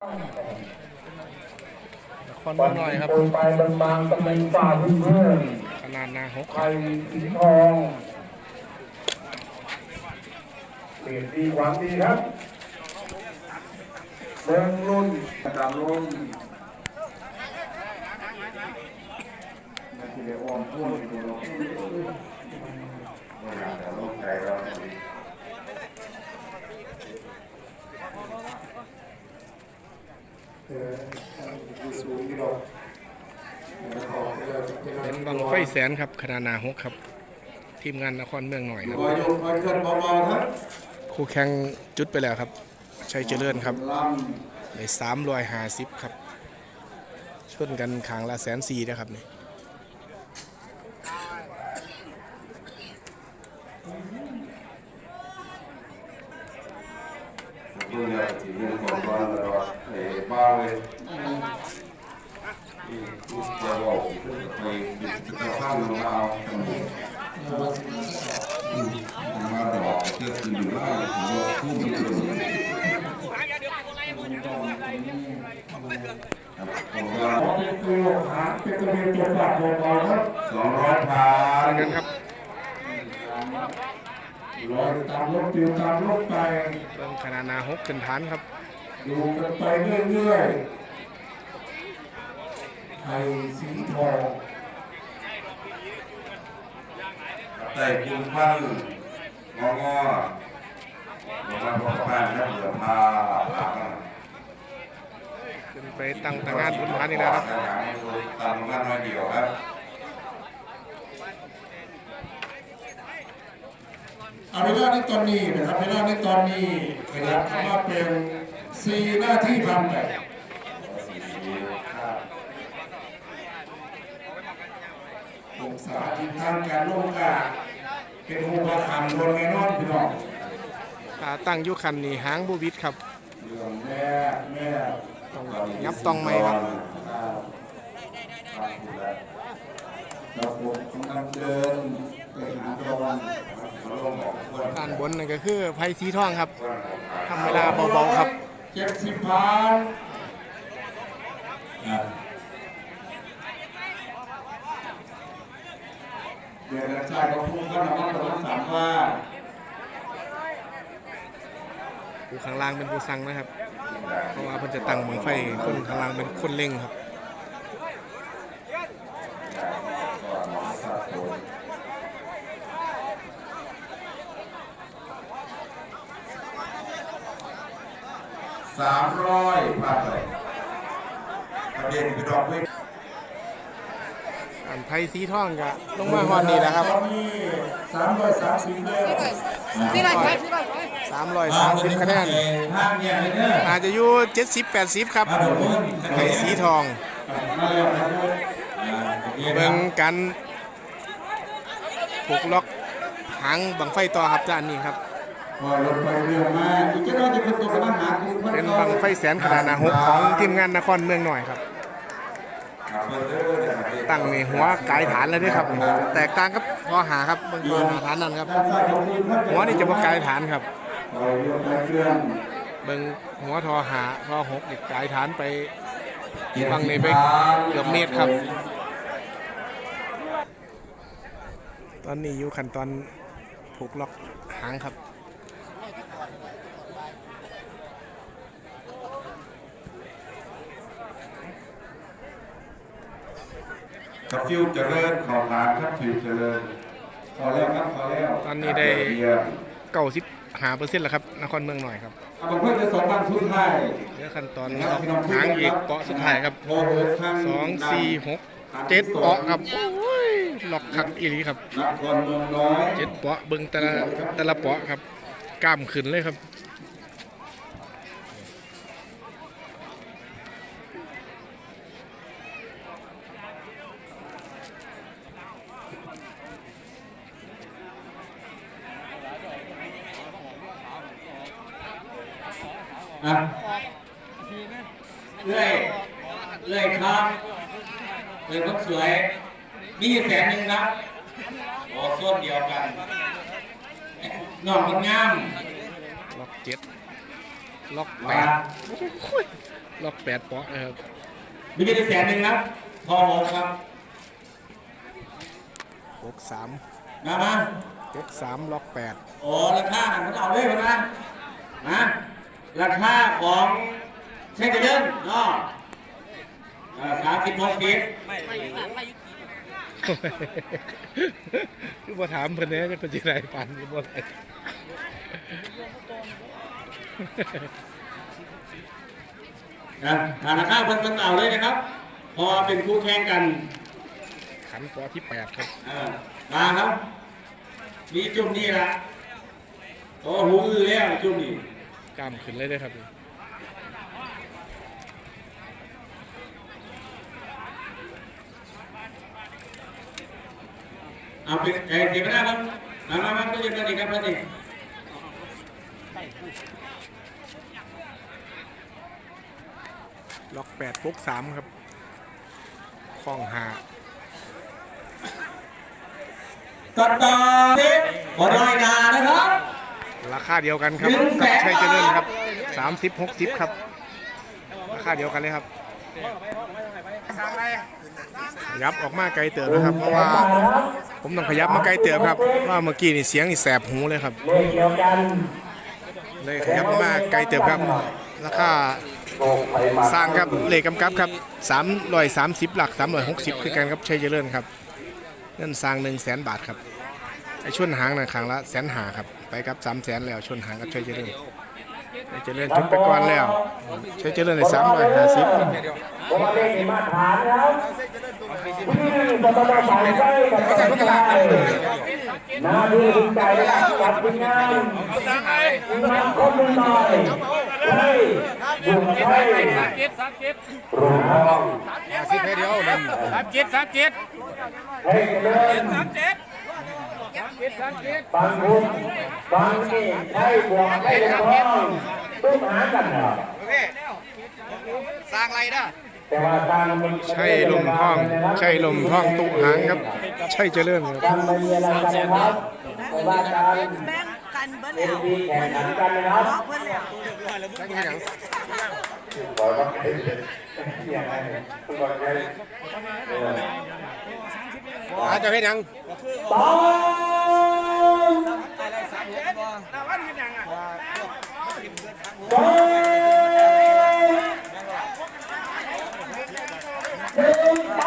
นครเมืองหน่อยครับโปรยไปบางๆตำแหน่งฝ่าพื้นเพื่อนขนาดนาหกไทยสีทองเปลี่ยนดีหวังดีครับเมืองรุ่นประจำรุ่นนั่นคือเรียกว่าพูดอยู่ตรงนี้เวลาเราลงใจเรา เป็นบังไฟแสนครับขนาดนาหกครับ ทีมงานนครเมืองหน่อยครับคู่แข่งจุดไปแล้วครับ ชัยเจริญครับในสามรอยห้าสิบครับชนกันขางละแสนสี่นะครับนี่ำดูเนี่ยสีเรื่องของบ้านเราเอ๋บ้าเลยจะบอกไปจะข้ามเราเอามาดอกเชื่อคืออยู่บ้านผมว่าคู่มันจะสวยครับผมว่าำเป็นตัวหาเป็นตัวเป็นตัวฝากตัวเราครับสองร้อยพาชนกันครับ ลอยตามรถติวตามรถไปเริ่มขนาดนาหกขึ้นฐานครับดูกันไปเรื่อยๆไทยสีทองแต่คุณพันงองอลงมาพบกันครับเหลือพาพาขึ้นไปตั้งตางานบนฐานอีกแล้วครับตามงงานมาเดียวครับ เอาเวลาในตอนนี้นะครับเวลาในตอนนี้นะครับมาเป็นสี่หน้าที่ทำไปองศาทิศทางการลงกาเป็นอุปถัมภ์บนแน่นอนพี่น้องขาตั้งยุคันนี่หางบูวิดครับเรื่องแม่แม่ต้องยับต้องไหมครับเราผมกำลังเดินไปหาตะวัน ด้านบนนั่นก็คือไผ่สีทองครับทำเวลาเบาๆครับเจ็ดสิบพันเดี๋ยวชายเขาพูดก็นำมาตะวันสามว่าผู้ข้างล่างเป็นผู้สั่งนะครับ เพราะว่าเพิ่นจะตั้งบังไฟคนข้างล่างเป็นคนเล่งครับ สามร้อยพาไปประเด็นคือดอกเว้ยอันไผ่สีทองก็ลงมาฮอดนี่แหละครับตอนนี้สามร้อยสามสิบเด้อ330คะแนนห้างเนี่ยเลยเด้ออาจจะอยู่70 80ครับมาดูนู่นไผ่สีทองมาแล้วนะครับเบิ่งกันผูกล็อกหางบังไฟต่อครับด้านนี้ครับพอรถไฟ เรือมาอีกจะได้จะเป็นตัวกำลังหาคุณเป็นบังไฟแสนขนาดหนาหกของทีมงานนครเมืองหน่อยครับครับเบอร์เด้อเนี่ยครับตั้งในหัวกายฐานเลยเด้วยครับ แตกต่างกับพอหาครับเบิ่งพอหาฐานนั่นครับด้านซ้ายของคุณครับหัวนี่จะบ่กายฐานครับพอรถไฟเครื่องเบิ่งหัวทอหาทอหกนี่กายฐานไปฟังนี่ไปเกือบเมตรครับ ตอนนี้อยู่ขั้นตอนผูกล็อกหางครับ กับฟิวเจริญของร้านครับฟิวเจริญพอแล้วครับพอแล้วตอนนี้ได้เยี่ยมเก้าสิบหาเปอร์เซ็นต์แล้วครับนครเมืองหน่อยครับเอาเพื่อนจะสองพันสุดท้ายเหลือขั้นตอนล็อกหางอีกเกาะสุดท้ายครับโทรทางสองสี่หกเจ็ดเปาะครับโอ้ยล็อกคักอีหลีครับนครเมืองน้อยเจ็ดเปาะเบิ่งแต่ละแต่ละเปาะครับกล้ามขึ้นเลยครับ อะเลื่อยเลื่อยครับเลื่อยคนสวยมีแสนหนึ่งนะโอ้ส้นเดียวกันนอกมันงาม ล็อกเจ็ดล็อกแปมาดล็อกแปดเปาะนะครับมีเงินแสนหนึ่งครับทอหกครับหกสามมามาหกสามล็อกแปดโอ้ราคาหันเขาเอาเลยมานะนะ ราคาของเช่นเดิมเนาะสามสิบหกสิบคือบ่ถามเพิ่นเนี่ยจะเป็นจังไดปานนี้บ่ได้นะราคาเพิ่นเพิ่นเอาเลยนะครับ พอเป็นคู่แข่งกัน ขันปาะที่แปดครับมาครับ มีจุ่มนี่ละโอ้หูอื้อแล้วจุ่มนี่ กล้ามขึ้นเลยเด้อครับเอาไปเอ้ยเก็บไปได้ครับมามามาตัวเดียวกันอีกครับตัวนี้ล็อกแปดปุ๊กสามครับคล้องหาตัดต่อสิบอลอยนานะครับ ราคาเดียวกันครับหนึ่งแสกับชัยเจริญครับสามสิบหกสิบครับ ราคาเดียวกันเลยครับยับออกมาไกลเติบนะครับ เพราะว่าผมต้องขยับมาไกลเติบครับว่าเมื่อกี้นี่เสียงนี่แสบหูเลยครับเลขเดียวกันเลยขยับมาไกลเติบครับราคาสร้างครับเลขกำกับครับ330หลัก360คือกันครับชัยเจริญครับเงินสร้าง1 0 0 0 0แสนบาทครับ ไอ้ชนหางนะครั้งละแสนหาครับ ไปกับ3 0 0แสนแล้วชนหางกับชัยเจริญชัยเจริญจบไปก่อนแล้วชัยเจริญใน350ผมว่าเลขนี้มาตรฐานนะครับบอลบอลสายไฟกับสายไฟน่าดูถึงใจนะครับกับทีมงานทีมงานคนหนึ่งหน่อยไว้บุญไว้เจ็ดสามเจ็ดรวมทองสิบเดียวนั่นสามเจ็ดสามเจ็ดให้เจริญสามเจ็ดสามเจ็ดสามเจ็ด บางคุณบางนี่ใช่บวกใช่ทองตุ้มหากันเหรอสร้างอะไรนะแต่ว่าทางใช่ลมท่อง ใช่ลมท่องตุหางครับ ใช่เจริญครับการมีอะไรกันนะครับแต่ว่าการแบ่งกันเบิ้ลแล้นวที่แข่งกันครับบอกเบิ้ลแล้วอาเป็นอย่างไรกว่าอาจะเป็นยังสองสอง หนึ่งไป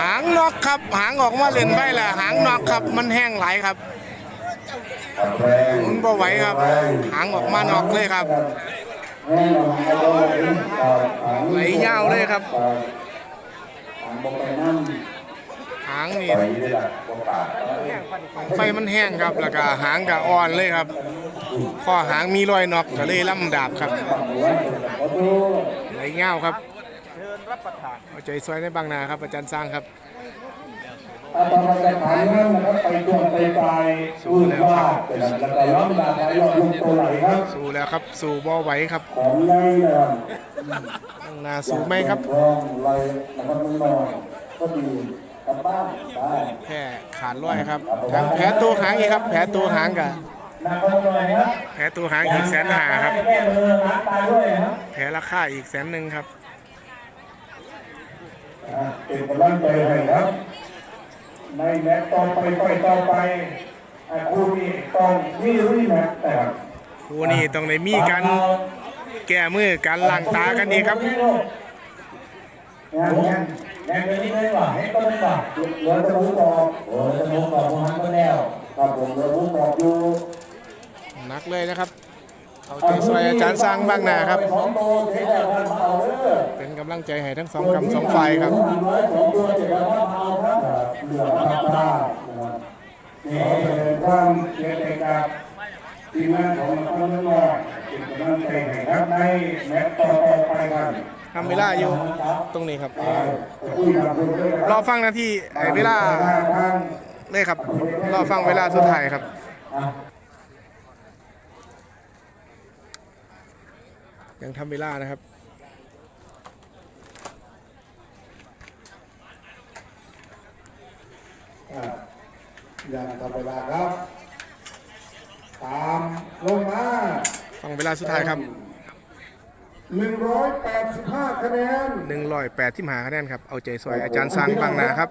หางนอกครับ หางออกมาเล่นไปแหละหางนอกครับ มันแห้งไหลายครับแรงหมุนบ่ไหวครับ หางออกมานอกเลยครับแน่นอนเอา ไว้ก่อนไหลยาวเลยครับ หางนี่ไฟมันแห้งครับแล้วก็หางก็อ่อนเลยครับข้อหางมีรอยนอกก็เลยล่ำดาบครับหัวขอดูไหลเงาวครับเอาใจซอยในบางนาครับอาจารย์สร้างครับ อาตมาจะถามนั่นนะครับไปจวงไปไปสู้แล้วครับแล้วก็ล้อมดาบไหลล้อมลุงตัวไหลครับ สู้แล้วครับ สู้บ่ไหวครับ ของในนะครับบางนาสู้ไหมครับรองไหลนะครับมึงนอนก็ดีกลับบ้านแพ้ขาดร้อยครับทางแผลตัวหางอีกครับแผลตัวหางกับนักคนหน่อยครับแผลตัวหางอีกแสนหาครับแก้าครับแผลราคาอีกแสนหนึ่งครับอ่าเป็นกำลังใจให้ครับ ในแมตช์ต่อไปไฟต่อไปอ่าคู่นี้ต้องมีรีแมตช์แต่ครับคู่นี้ต้องได้มีกัน แก้มือกันล้างตากันอีกครับงานงานงานนี้ไม่หว่าให้ต้นหว่าเหลือจะรู้บอกโอ้จะรู้บอกมหันก็แล้วครับผมเหลือรู้บอกอยู่หนักเลยนะครับ เอาใจซอยอาจารย์สร้างบ้างนาครับสองโตเดี๋ยวจะทำเอาเด้อเป็นกำลังใจให้ทั้งสองกำสองฝ่ายครับสองร้อยสองตัวเดี๋ยวจะทำเอาครับเหลือทำได้นะครับนี่เป็นความเสียใจกับทีมงานของนครนายกเป็นกำลังใจให้ครับในแมตช์ต่อไปครับทำเวลาอยู่ตรงนี้ครับคุยกับคุณด้วยนะครรัอบฟังนาทีไอ้เวลาทางเลยครับ รอฟังเวลาสุดท้ายครับ ยังทำเวลานะครับ ยังทำเวลาครับ ตามลงมาฟังเวลาสุดท้ายครับ 185 คะแนน 108ที่มหาคะแนนครับ เอาใจสวยอาจารย์สร้างบางนาครับ